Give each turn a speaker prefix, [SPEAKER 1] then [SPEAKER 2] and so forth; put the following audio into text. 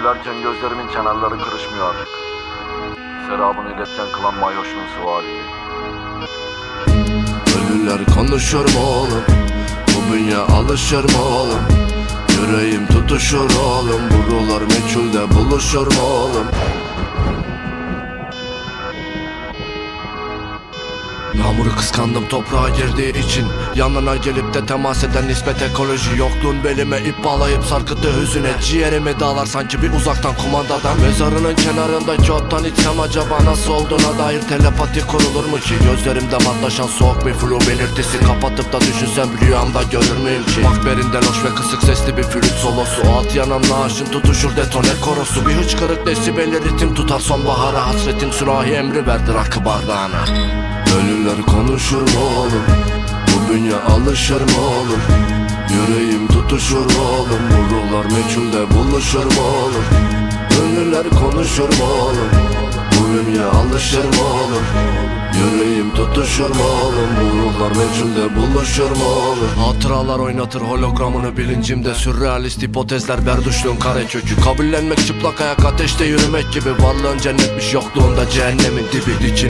[SPEAKER 1] Gülerken gözlerimin kenarları kırışmıyor artık Serabını iletken kılan mayoşun suali
[SPEAKER 2] Ölüler konuşur mu oğlum? Bu bünye alışır mı oğlum? Yüreğim tutuşur oğlum Burular meçhulde buluşur mu oğlum? Yağmuru kıskandım toprağa girdiği için. Yanına gelip de temas eden nispet ekoloji. Yokluğun belime ip bağlayıp sarkıttı hüzüne. Ciğerimi dağlar sanki bir uzaktan kumandadan. Mezarının kenarındaki ottan içsem acaba nasıl olduğuna dair telepati kurulur mu ki? Gözlerimde matlaşan soğuk bir flu belirtisi. Kapatıp da düşünsem rüyamda görür müyüm ki? Makberinden hoş ve kısık sesli bir flüt solosu. At yanan naaşın tutuşur detone korosu. Bir hıçkırık desibelli ritim tutar sonbahara. Hasretin sürahi emri verdi rakı bardağına Ölüler konuşur mu oğlum? Bu bünye alışır mı oğlum? Yüreğim tutuşur mu oğlum? Bu ruhlar meçhulde buluşur mu oğlum? Ölüler konuşur mu oğlum? Bu bünye alışır mı oğlum? Yüreğim tutuşur mu oğlum? Bu ruhlar meçhulde buluşur mu oğlum? Hatıralar oynatır hologramını bilincimde Sürrealist hipotezler berduşluğun kare kökü Kabullenmek çıplak ayak ateşte yürümek gibi Varlığın cennetmiş yokluğunda cehennemin dibi Dikin